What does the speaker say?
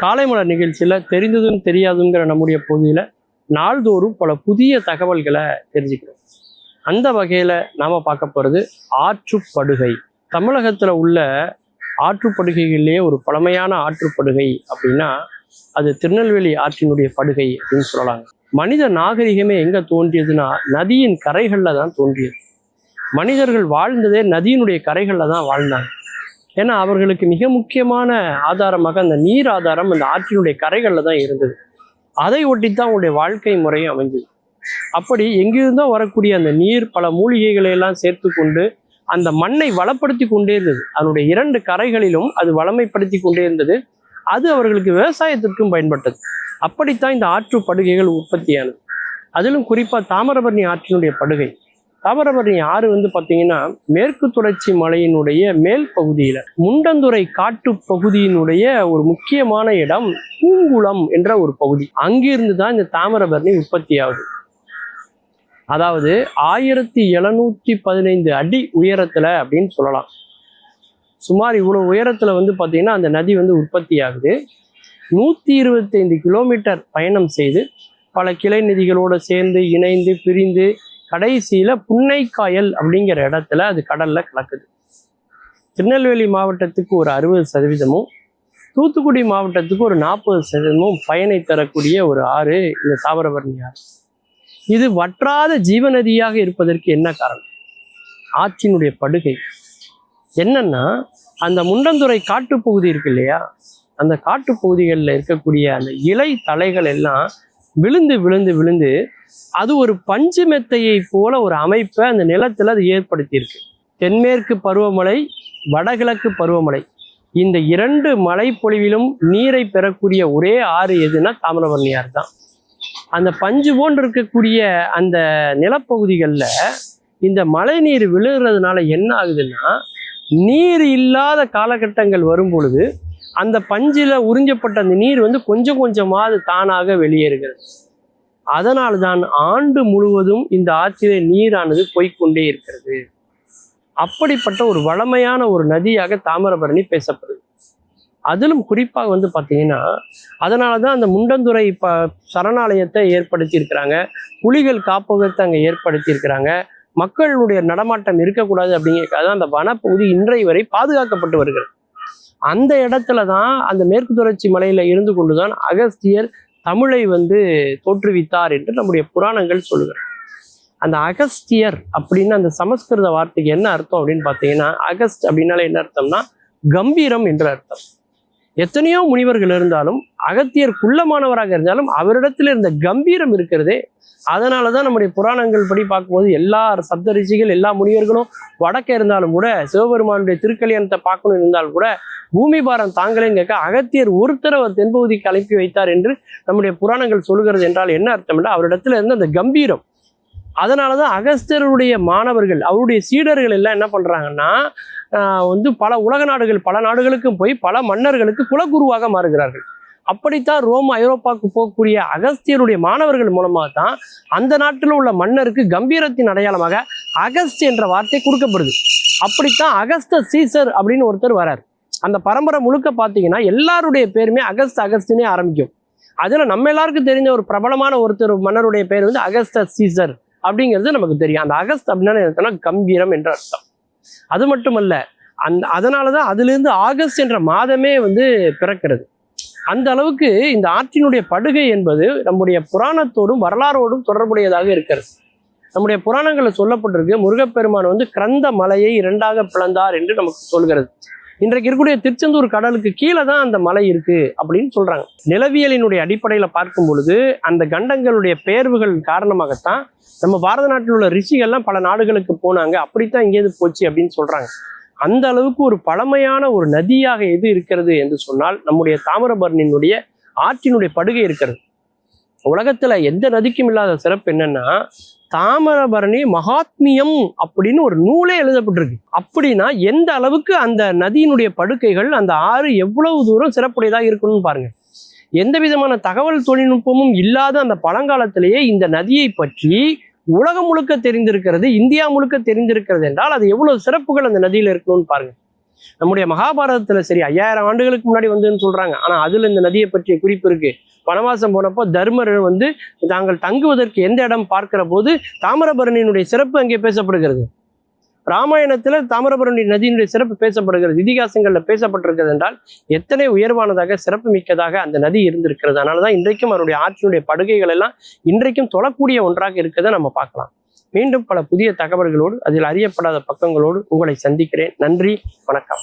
காலைமலர் நிகழ்ச்சியில் தெரிந்ததும் தெரியாதுங்கிற நம்முடைய பகுதியில் நாள்தோறும் பல புதிய தகவல்களை தெரிஞ்சுக்கிறோம். அந்த வகையில் நாம் பார்க்க போகிறது ஆற்றுப்படுகை. தமிழகத்தில் உள்ள ஆற்றுப்படுகைகளிலேயே ஒரு பழமையான ஆற்றுப்படுகை அப்படின்னா அது திருநெல்வேலி ஆற்றினுடைய படுகை அப்படின்னு சொல்லலாங்க. மனித நாகரிகமே எங்கே தோன்றியதுன்னா நதியின் கரைகளில் தான் தோன்றியது. மனிதர்கள் வாழ்ந்ததே நதியினுடைய கரைகளில் தான் வாழ்ந்தாங்க. ஏன்னா அவர்களுக்கு மிக முக்கியமான ஆதாரமாக அந்த நீர் ஆதாரம் அந்த ஆற்றினுடைய கரைகளில் தான் இருந்தது. அதை ஒட்டி தான் அவங்களுடைய வாழ்க்கை முறையும் அமைஞ்சது. அப்படி எங்கிருந்தோ வரக்கூடிய அந்த நீர் பல மூலிகைகளை எல்லாம் சேர்த்து கொண்டு அந்த மண்ணை வளப்படுத்தி கொண்டே இருந்தது. அதனுடைய இரண்டு கரைகளிலும் அது வளமைப்படுத்தி கொண்டே இருந்தது. அது அவர்களுக்கு விவசாயத்திற்கும் பயன்பட்டது. அப்படித்தான் இந்த ஆற்று படுகைகள் உற்பத்தியானது. அதிலும் குறிப்பாக தாமிரபரணி ஆற்றினுடைய படுகை. தாமிரபரணி ஆறு வந்து பார்த்தீங்கன்னா மேற்கு தொடர்ச்சி மலையினுடைய மேல் பகுதியில் முண்டந்துறை காட்டு பகுதியினுடைய ஒரு முக்கியமான இடம் பூங்குளம் என்ற ஒரு பகுதி. அங்கிருந்து தான் இந்த தாமிரபரணி உற்பத்தி ஆகுது. அதாவது ஆயிரத்தி எழுநூத்தி பதினைந்து அடி உயரத்துல அப்படின்னு சொல்லலாம். சுமார் இவ்வளவு உயரத்துல வந்து பார்த்தீங்கன்னா அந்த நதி வந்து உற்பத்தி ஆகுது. நூத்தி இருபத்தைந்து கிலோமீட்டர் பயணம் செய்து பல கிளை நதிகளோடு சேர்ந்து இணைந்து பிரிந்து கடைசியில் புன்னைக்காயல் அப்படிங்கிற இடத்துல அது கடலில் கலக்குது திருநெல்வேலி மாவட்டத்துக்கு ஒரு அறுபது சதவீதமும் தூத்துக்குடி மாவட்டத்துக்கு ஒரு நாற்பது சதவீதமும் பயனை தரக்கூடிய ஒரு ஆறு இந்த தாமிரபரணி ஆறு. இது வற்றாத ஜீவநதியாக இருப்பதற்கு என்ன காரணம்? ஆற்றினுடைய படுகை. என்னன்னா அந்த முண்டந்துறை காட்டுப்பகுதி இருக்கு இல்லையா? அந்த காட்டுப்பகுதிகளில் இருக்கக்கூடிய அந்த இலை தலைகள் எல்லாம் விழுந்து விழுந்து விழுந்து அது ஒரு பஞ்சு மெத்தையை போல ஒரு அமைப்பை அந்த நிலத்தில் அது ஏற்படுத்தியிருக்கு. தென்மேற்கு பருவமழை வடகிழக்கு பருவமழை. இந்த இரண்டு மலைப்பொழிவிலும் நீரை பெறக்கூடிய ஒரே ஆறு எதுன்னா தாமிரபரணி ஆறு தான். அந்த பஞ்சு போன்று இருக்கக்கூடிய அந்த நிலப்பகுதிகளில் இந்த மழை நீர் விழுகிறதுனால என்ன ஆகுதுன்னா நீர் இல்லாத காலகட்டங்கள் வரும் பொழுது அந்த பஞ்சில் உறிஞ்சப்பட்ட அந்த நீர் வந்து கொஞ்சம் கொஞ்சமாக தானாக வெளியேறுகிறது. அதனால் தான் ஆண்டு முழுவதும் இந்த ஆற்றிலே நீரானது போய்க்கொண்டே இருக்கிறது. அப்படிப்பட்ட ஒரு வளமையான ஒரு நதியாக தாமிரபரணி பேசப்படுது. அதிலும் குறிப்பாக வந்து பார்த்தீங்கன்னா அதனால தான் அந்த முண்டந்துறை ப சரணாலயத்தை ஏற்படுத்தியிருக்கிறாங்க. புலிகள் காப்பகத்தை அங்கே ஏற்படுத்தியிருக்கிறாங்க. மக்களுடைய நடமாட்டம் இருக்கக்கூடாது அப்படிங்கிறதுக்காக அந்த வனப்பகுதி இன்றை வரை பாதுகாக்கப்பட்டு வருகிறது. அந்த இடத்துல தான் அந்த மேற்கு தொடர்ச்சி மலையில் இருந்து கொண்டுதான் அகஸ்தியர் தமிழை வந்து தோற்றுவித்தார் என்று நம்முடைய புராணங்கள் சொல்லுகிறது. அந்த அகஸ்தியர் அப்படின்னு அந்த சமஸ்கிருத வார்த்தைக்கு என்ன அர்த்தம் அப்படின்னு பார்த்தீங்கன்னா அகஸ்ட் அப்படின்னால என்ன அர்த்தம்னா கம்பீரம் என்று அர்த்தம். எத்தனையோ முனிவர்கள் இருந்தாலும் அகத்தியர் குள்ளமானவராக இருந்தாலும் அவரிடத்தில் இருந்த கம்பீரம் இருக்கிறதே அதனால தான் நம்முடைய புராணங்கள் படி பார்க்கும்போது எல்லா சப்த ரிஷிகள் எல்லா முனிவர்களும் வடக்க இருந்தாலும் கூட சிவபெருமானுடைய திருக்கல்யாணத்தை பார்க்கணும் இருந்தால் கூட பூமி பாரம் தாங்களேன்னு கேட்க அகத்தியர் ஒருத்தர் அவர் தென்பகுதிக்கு அனுப்பி வைத்தார் என்று நம்முடைய புராணங்கள் சொல்கிறது என்றால் என்ன அர்த்தம் என்றால் அவரிடத்துல இருந்த அந்த கம்பீரம். அதனால தான் அகஸ்தியருடைய மாணவர்கள் அவருடைய சீடர்கள் எல்லாம் என்ன பண்ணுறாங்கன்னா வந்து பல உலக நாடுகள் பல நாடுகளுக்கும் போய் பல மன்னர்களுக்கு குலகுருவாக மாறுகிறார்கள். அப்படித்தான் ரோம் ஐரோப்பாவுக்கு போகக்கூடிய அகஸ்தியருடைய மாணவர்கள் மூலமாக தான் அந்த நாட்டில் உள்ள மன்னருக்கு கம்பீரத்தின் அடையாளமாக அகஸ்ட் என்ற வார்த்தை கொடுக்கப்படுது. அப்படித்தான் அகஸ்த சீசர் அப்படின்னு ஒருத்தர் வரார். அந்த பரம்பரை முழுக்க பார்த்தீங்கன்னா எல்லாருடைய பேருமே அகஸ்ட் அகஸ்டினே ஆரம்பிக்கும். அதில் நம்ம எல்லாருக்கும் தெரிஞ்ச ஒரு பிரபலமான ஒருத்தர் மன்னருடைய பேர் வந்து அகஸ்த சீசர் அப்படிங்கிறது நமக்கு தெரியும். அந்த அகஸ்ட் அப்படின்னா கம்பீரம் என்ற அர்த்தம். அது மட்டுமல்ல அந் அதனால தான் அதுலேருந்து ஆகஸ்ட் என்ற மாதமே வந்து பிறக்கிறது. அந்த அளவுக்கு இந்த ஆற்றினுடைய படுகை என்பது நம்முடைய புராணத்தோடும் வரலாறோடும் தொடர்புடையதாக இருக்கிறது. நம்முடைய புராணங்களில் சொல்லப்பட்டிருக்கு முருகப்பெருமான் வந்து கிரந்த மலையை இரண்டாக பிளந்தார் என்று நமக்கு சொல்கிறது. இன்றைக்கு இருக்கக்கூடிய திருச்செந்தூர் கடலுக்கு கீழே தான் அந்த மலை இருக்கு அப்படின்னு சொல்றாங்க. நிலவியலினுடைய அடிப்படையில் பார்க்கும் பொழுது அந்த கண்டங்களுடைய பெயர்வுகள் காரணமாகத்தான் நம்ம பாரத நாட்டில் உள்ள ரிஷிகள்லாம் பல நாடுகளுக்கு போனாங்க. அப்படித்தான் இங்கேருந்து போச்சு அப்படின்னு சொல்றாங்க. அந்த அளவுக்கு ஒரு பழமையான ஒரு நதியாக எது இருக்கிறது என்று சொன்னால் நம்முடைய தாமிரபரணியினுடைய ஆற்றினுடைய படுகை இருக்கிறது. உலகத்துல எந்த நதிக்கும் இல்லாத சிறப்பு என்னன்னா தாமிரபரணி மகாத்மியம் அப்படின்னு ஒரு நூலே எழுதப்பட்டிருக்கு. அப்படின்னா எந்த அளவுக்கு அந்த நதியினுடைய படுக்கைகள் அந்த ஆறு எவ்வளவு தூரம் சிறப்புடையதாக இருக்கணும்னு பாருங்க. எந்த விதமான தகவல் தொழில்நுட்பமும் இல்லாத அந்த பழங்காலத்திலேயே இந்த நதியை பற்றி உலகம் முழுக்க தெரிந்திருக்கிறது இந்தியா முழுக்க தெரிந்திருக்கிறது என்றால் அது எவ்வளவு சிறப்புகள் அந்த நதியில் இருக்கணும்னு பாருங்க. நம்முடைய மகாபாரதத்துல சரி ஐயாயிரம் ஆண்டுகளுக்கு முன்னாடி வந்துன்னு சொல்றாங்க. ஆனா அதுல இந்த நதியை பற்றிய குறிப்பு இருக்கு. வனவாசம் போனப்போ தர்மர் வந்து தாங்கள் தங்குவதற்கு எந்த இடம் பார்க்கிற போது தாமிரபரணியினுடைய சிறப்பு அங்கே பேசப்படுகிறது. ராமாயணத்துல தாமிரபரணி நதியினுடைய சிறப்பு பேசப்படுகிறது இதிகாசங்கள்ல பேசப்பட்டிருக்கிறது என்றால் எத்தனை உயர்வானதாக சிறப்பு மிக்கதாக அந்த நதி இருந்திருக்கிறது. அதனாலதான் இன்றைக்கும் அவருடைய ஆற்றினுடைய படுகைகள் எல்லாம் இன்றைக்கும் தொழக்கூடிய ஒன்றாக இருக்கிறதை நம்ம பார்க்கலாம். மீண்டும் பல புதிய தகவல்களோடு அதில் அறியப்படாத பக்கங்களோடு உங்களை சந்திக்கிறேன். நன்றி வணக்கம்.